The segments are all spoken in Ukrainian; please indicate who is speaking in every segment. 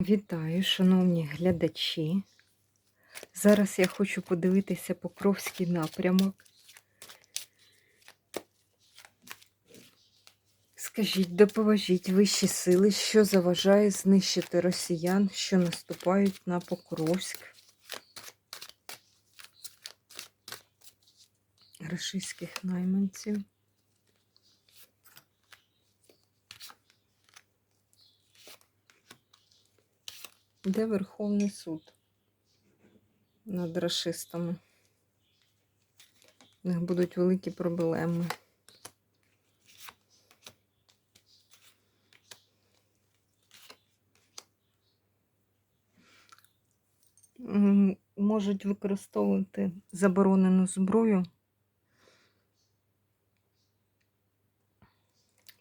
Speaker 1: Вітаю, шановні глядачі. Зараз я хочу подивитися Покровський напрямок. Скажіть, допоможіть вищі сили, що заважає знищити росіян, що наступають на Покровськ. Рашистських найманців. Де Верховний суд над расистами? У них будуть великі проблеми. Можуть використовувати заборонену зброю.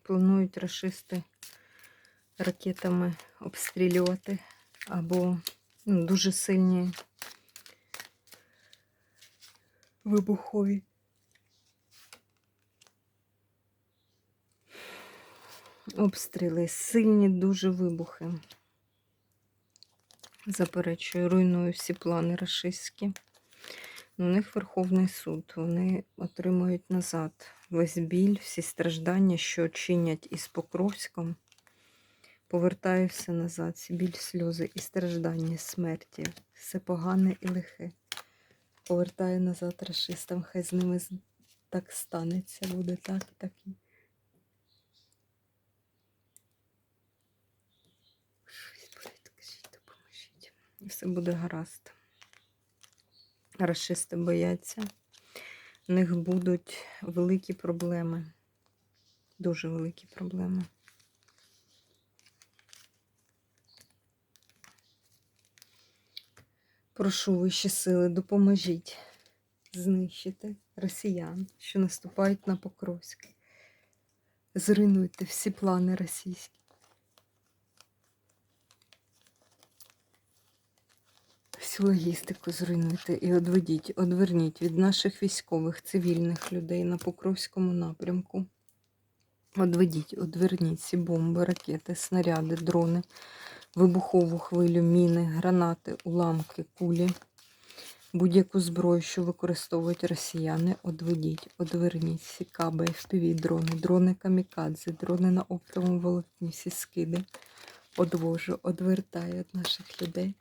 Speaker 1: Планують расисти ракетами обстрілювати або ну, дуже сильні вибухові. Обстріли, сильні дуже вибухи. Заперечую, руйную всі плани рашистські. У них Верховний суд. Вони отримують назад весь біль, всі страждання, що чинять із Покровськом. Повертаю все назад, біль, сльози і страждання, смерті, все погане і лихе. Повертаю назад расистам, хай з ними так станеться, буде так так. і. І все буде гаразд. Расисти бояться. У них будуть великі проблеми. Дуже великі проблеми. Прошу вищі сили, допоможіть знищити росіян, що наступають на Покровськ. Зруйнуйте всі плани російські. Всю логістику зруйнуйте і одведіть, одверніть від наших військових, цивільних людей на Покровському напрямку. Одведіть, одверніть всі бомби, ракети, снаряди, дрони, вибухову хвилю, міни, гранати, уламки, кулі, будь-яку зброю, що використовують росіяни, одведіть, одверніть всі каби, FPV дрони, дрони камікадзе, дрони на оптовому волокні, всі скиди. Одвожу, одвертаю від наших людей.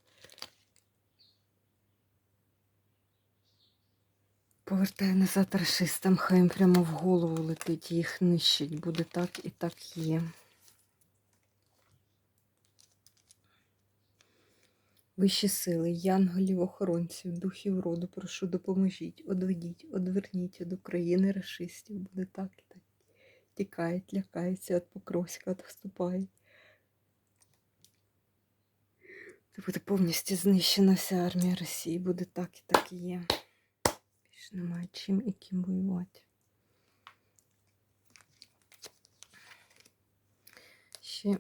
Speaker 1: Повертаю назад расистам, хай їм прямо в голову летить, їх нищить. Буде так і так є. Вищі сили, янголів, охоронців, духів роду, прошу, допоможіть, одведіть, одверніть від України расистів. Буде так і так. Тікають, лякаються від Покровська, відступають. Це буде повністю знищена вся армія Росії. Буде так і так і є. Більше немає чим і ким воювати. Ще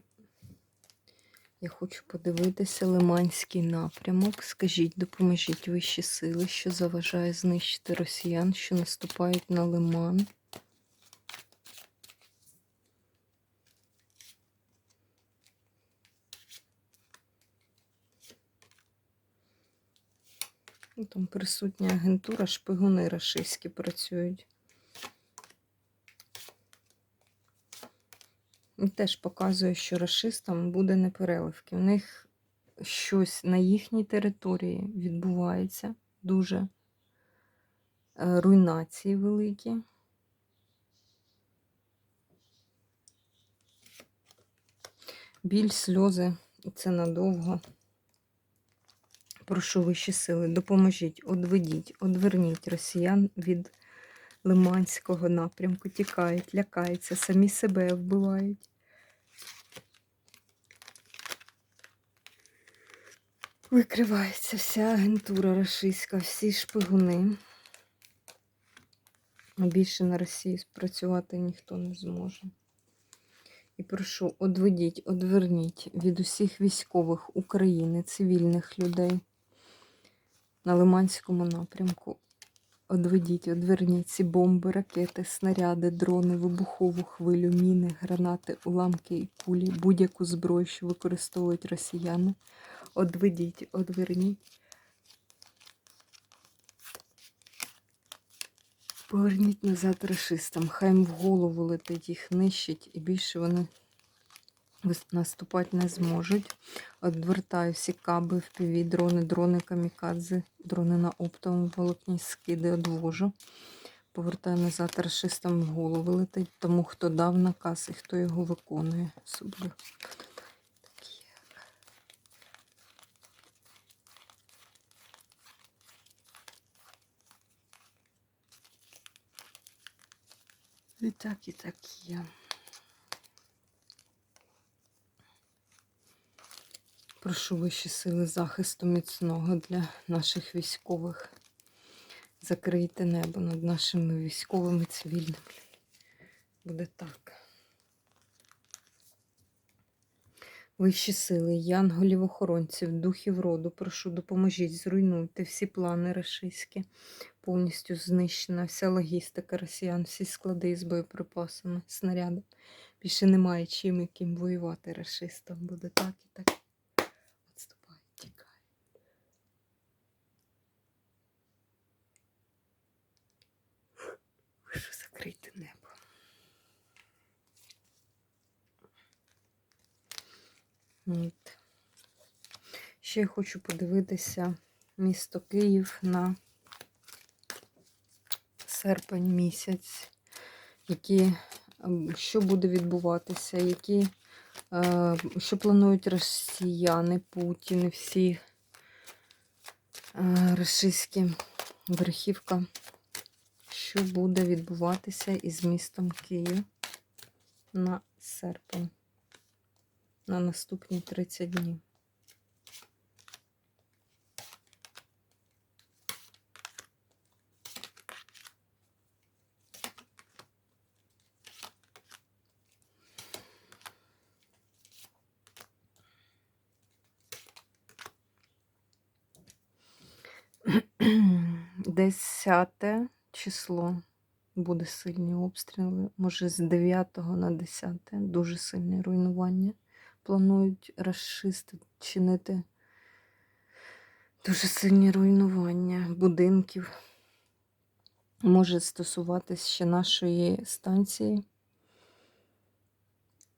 Speaker 1: я хочу подивитися Лиманський напрямок. Скажіть, допоможіть вищі сили, що заважає знищити росіян, що наступають на Лиман. Там присутня агентура, шпигуни рашистські працюють. Теж показує, що рашистам буде непереливки. У них щось на їхній території відбувається дуже е, руйнації великі. Біль, сльози, і це надовго. Прошу вищі сили, допоможіть, одведіть, одверніть росіян від Лиманського напрямку. Тікають, лякаються, самі себе вбивають. Викривається вся агентура рашистська, всі шпигуни. Більше на Росії спрацювати ніхто не зможе. І прошу, одведіть, одверніть від усіх військових України, цивільних людей на Лиманському напрямку. Одведіть, одверніть ці бомби, ракети, снаряди, дрони, вибухову хвилю, міни, гранати, уламки і кулі, будь-яку зброю, що використовують росіяни. Одведіть, одверніть. Поверніть назад рашистам, хай їм в голову летить, їх нищить, і більше вони наступати не зможуть. Одвертаю всі каби, впіві, дрони, дрони камікадзе, дрони на оптовому волокні, скиди одвожу. Повертаю назад рашистам в голову летить, тому хто дав наказ і хто його виконує. Особливо. І так, і так є. Прошу вищі сили захисту міцного для наших військових. Закрийте небо над нашими військовими цивільними. Буде так. Вищі сили, янголів охоронців, духів роду, прошу, допоможіть, зруйнуйте всі плани рашистські. Повністю знищена вся логістика росіян, всі склади з боєприпасами, снаряди. Більше немає чим яким воювати рашистам. Буде так і так. Отступай, тікай. Прошу закрити небо. От. Ще я хочу подивитися місто Київ на серпень місяць, які, ем, що буде відбуватися, які, е, що планують росіяни, Путін всі е, російські верхівка, що буде відбуватися із містом Київ на серпень, на наступні 30 днів. Десяте число буде сильні обстріли. Може, з 9 на 10 дуже сильне руйнування. Планують расисти чинити дуже сильні руйнування будинків. Може стосуватись ще нашої станції.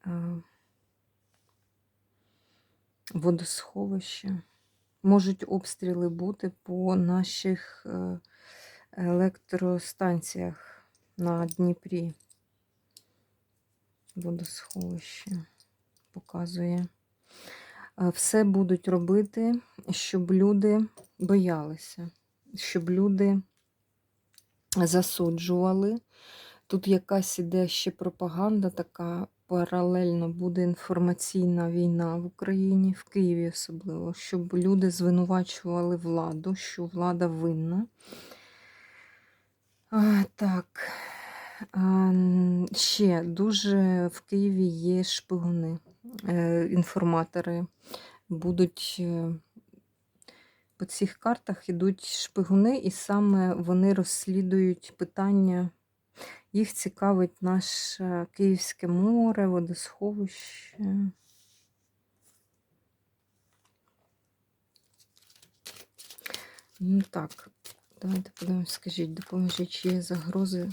Speaker 1: е, Водосховища. Можуть обстріли бути по наших е, електростанціях на Дніпрі. Водосховище показує. Е, Все будуть робити, щоб люди боялися, щоб люди засуджували. Тут якась іде ще пропаганда така. Паралельно буде інформаційна війна в Україні, в Києві особливо, щоб люди звинувачували владу, що влада винна. А, так. Н- ще дуже в Києві є шпигуни, е, інформатори. Будуть е, по цих картах ідуть шпигуни, і саме вони розслідують питання. Їх цікавить наше Київське море, водосховище. Ну так, давайте подивимось, скажіть, допоможіть, чи є загрози,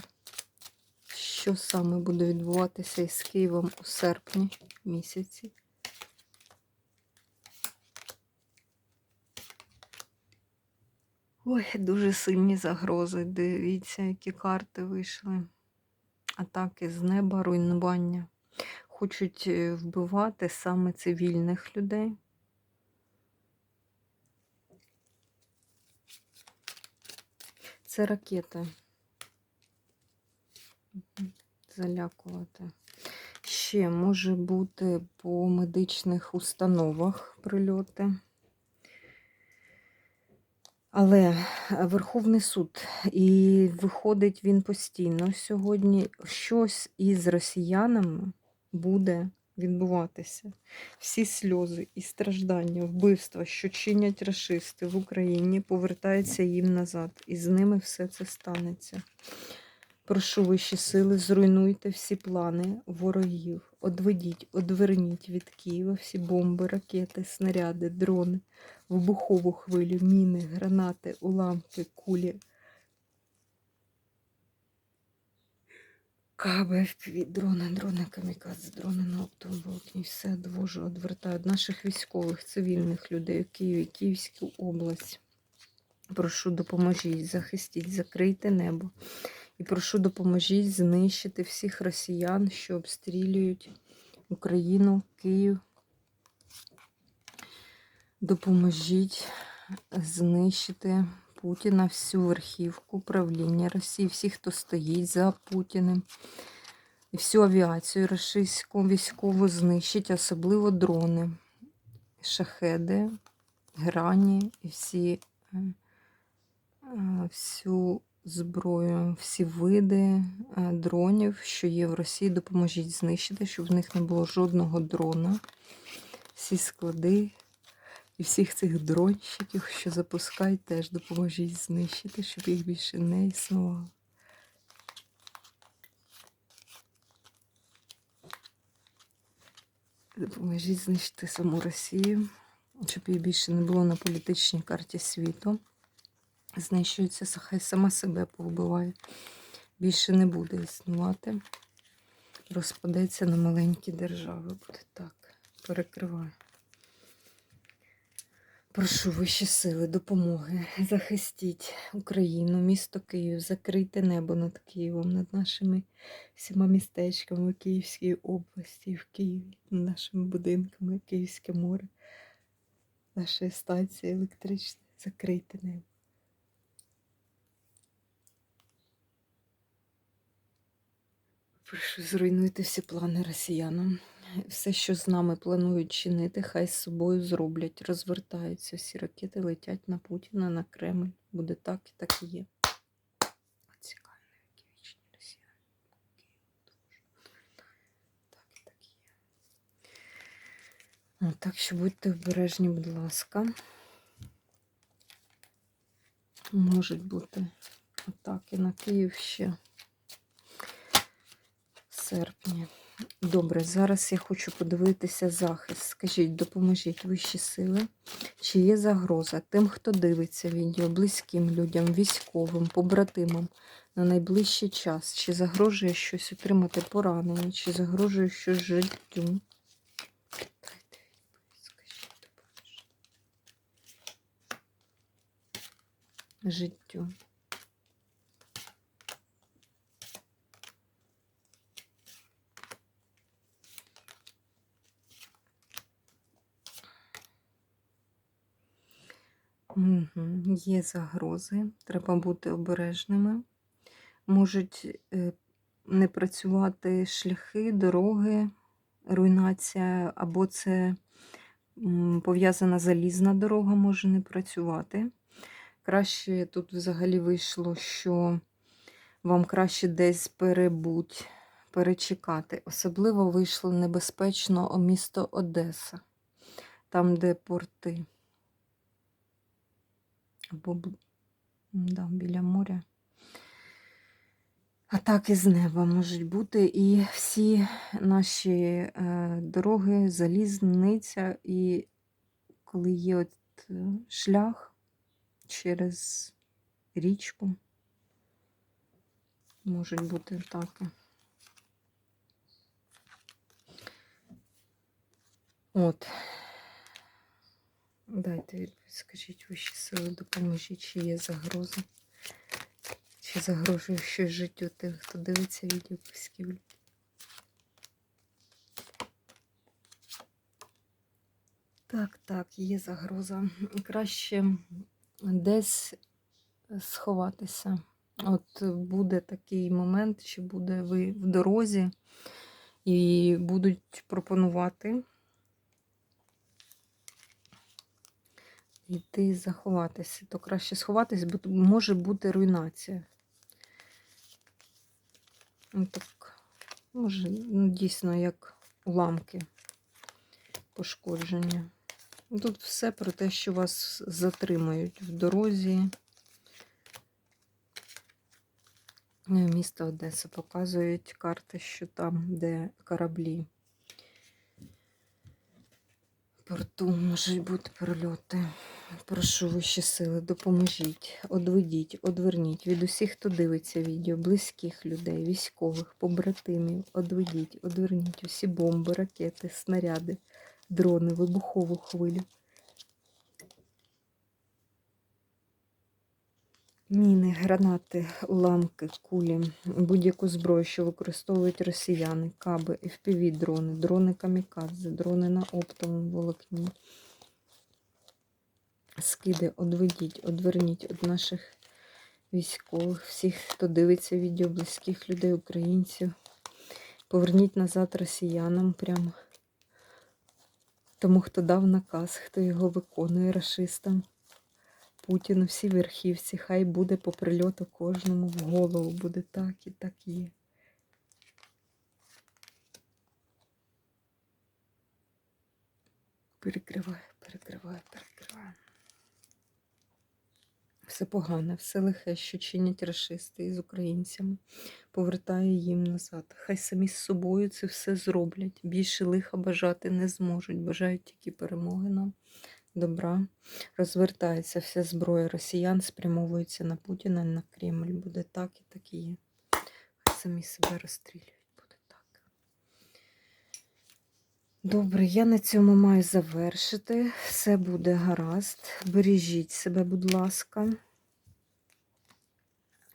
Speaker 1: що саме буде відбуватися із Києвом у серпні місяці. Ой, дуже сильні загрози. Дивіться, які карти вийшли. Атаки з неба, руйнування. Хочуть е, вбивати саме цивільних людей. Це ракети. Залякувати. Ще може бути по медичних установах прильоти. Але Верховний суд, і виходить він постійно сьогодні, щось із росіянами буде відбуватися. Всі сльози і страждання, вбивства, що чинять расисти в Україні, повертаються їм назад, і з ними все це станеться. Прошу вищі сили, зруйнуйте всі плани ворогів, одведіть, одверніть від Києва всі бомби, ракети, снаряди, дрони, вибухову хвилю, міни, гранати, уламки, кулі. Каби, дрони, дрони, камікадзе, дрони на оптовому волокні, все двожу, одвертають наших військових, цивільних людей у Києві, Київську область. Прошу, допоможіть, захистіть, закрийте небо. І прошу, допоможіть знищити всіх росіян, що обстрілюють Україну, Київ. Допоможіть знищити Путіна, всю верхівку правління Росії, всіх, хто стоїть за Путіним. І всю авіацію російську військову знищить, особливо дрони, шахеди, грані і всі, е, е, всю зброю, всі види е, дронів, що є в Росії, допоможіть знищити, щоб в них не було жодного дрона. Всі склади і всіх цих дронщиків, що запускають, теж допоможіть знищити, щоб їх більше не існувало. Допоможіть знищити саму Росію, щоб її більше не було на політичній карті світу. Знищується, хай сама себе повбиває. Більше не буде існувати. Розпадеться на маленькі держави. Буде так. Перекриваю. Прошу вищі сили, допомоги. Захистіть Україну, місто Київ, закрийте небо над Києвом, над нашими всіма містечками Київської області, в Києві, над нашими будинками, Київське море, наша станція електрична. Закрийте небо. Прошу, зруйнуйте всі плани росіянам. Все, що з нами планують чинити, хай з собою зроблять. Розвертаються всі ракети, летять на Путіна, на Кремль. Буде так і так і є. Цікаво, які вічні росіяни. Так і так є. Так що будьте обережні, будь ласка. Можуть бути атаки на Київ ще в серпні. Добре, зараз я хочу подивитися захист. Скажіть, допоможіть вищі сили. Чи є загроза тим, хто дивиться відео, близьким людям, військовим, побратимам на найближчий час? Чи загрожує щось отримати поранення, чи загрожує щось життю? Життю. Угу. Є загрози, треба бути обережними. Можуть е, не працювати шляхи, дороги, руйнація, або це пов'язана залізна дорога може не працювати. Краще тут взагалі вийшло, що вам краще десь перебуть, перечекати. Особливо вийшло небезпечно місто Одеса, там, де порти. Або да, біля моря. Атаки з неба можуть бути. І всі наші е, дороги, залізниця, і коли є от е, шлях через річку, можуть бути атаки. От. Дайте відповідь, скажіть вищі сили, допоможіть, чи є загроза, чи загрожує щось життю тих, хто дивиться відео близьких. Так, так, є загроза. Краще десь сховатися. От буде такий момент, чи буде ви в дорозі і будуть пропонувати. Йти заховатися, то краще сховатись, бо може бути руйнація. Ну, так, може, ну, дійсно, як уламки, пошкодження. Ну, Тут все про те, що вас затримають в дорозі. Ну, Місто Одеса показують карти, що там, де кораблі. Порту можуть бути прольоти. Прошу вищі сили, допоможіть, одведіть, одверніть від усіх, хто дивиться відео, близьких людей, військових, побратимів, одведіть, одверніть усі бомби, ракети, снаряди, дрони, вибухову хвилю. Міни, гранати, уламки, кулі, будь-яку зброю, що використовують росіяни, каби, fpv дрони, дрони камікадзе, дрони на оптовому волокні. Скиди, одведіть, одверніть від наших військових, всіх, хто дивиться відео, близьких людей, українців. Поверніть назад росіянам прямо. Тому, хто дав наказ, хто його виконує рашистам. Путіну, всі верхівці, хай буде по прильоту кожному в голову, буде так і так є. Перекриваю, перекриваю, перекриваю. Все погане, все лихе, що чинять рашисти із українцями, повертаю їм назад. Хай самі з собою це все зроблять. Більше лиха бажати не зможуть. Бажають тільки перемоги нам, добра. Розвертається вся зброя росіян, спрямовується на Путіна, на Кремль. Буде так і так і є. Хай самі себе розстрілюють. Буде так. Добре, я на цьому маю завершити. Все буде гаразд. Бережіть себе, будь ласка.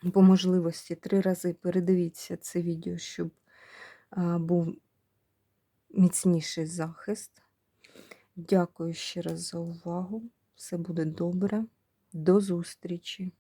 Speaker 1: По можливості три рази передивіться це відео, щоб був міцніший захист. Дякую ще раз за увагу. Все буде добре. До зустрічі!